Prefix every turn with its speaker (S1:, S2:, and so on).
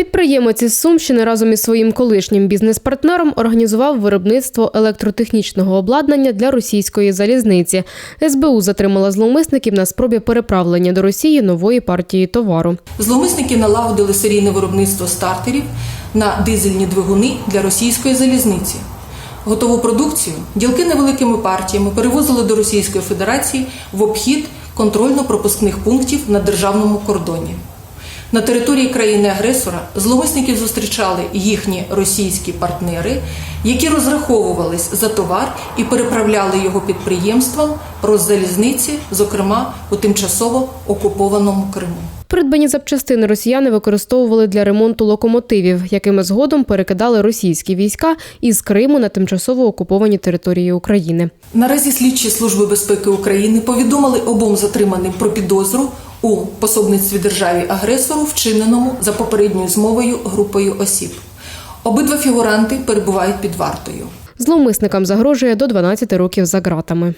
S1: Підприємець із Сумщини разом із своїм колишнім бізнес-партнером організував виробництво електротехнічного обладнання для російської залізниці. СБУ затримала зловмисників на спробі переправлення до Росії нової партії товару.
S2: Зловмисники налагодили серійне виробництво стартерів на дизельні двигуни для російської залізниці. Готову продукцію ділки невеликими партіями перевозили до Російської Федерації в обхід контрольно-пропускних пунктів на державному кордоні. На території країни-агресора зловмисників зустрічали їхні російські партнери, які розраховувались за товар і переправляли його підприємствам роззалізниці, зокрема у тимчасово окупованому Криму.
S1: Придбані запчастини росіяни використовували для ремонту локомотивів, якими згодом перекидали російські війська із Криму на тимчасово окуповані території України.
S2: Наразі слідчі служби безпеки України повідомили обом затриманим про підозру у пособництві державі агресору, вчиненому за попередньою змовою групою осіб. Обидва фігуранти перебувають під вартою.
S1: Зловмисникам загрожує до 12 років за ґратами.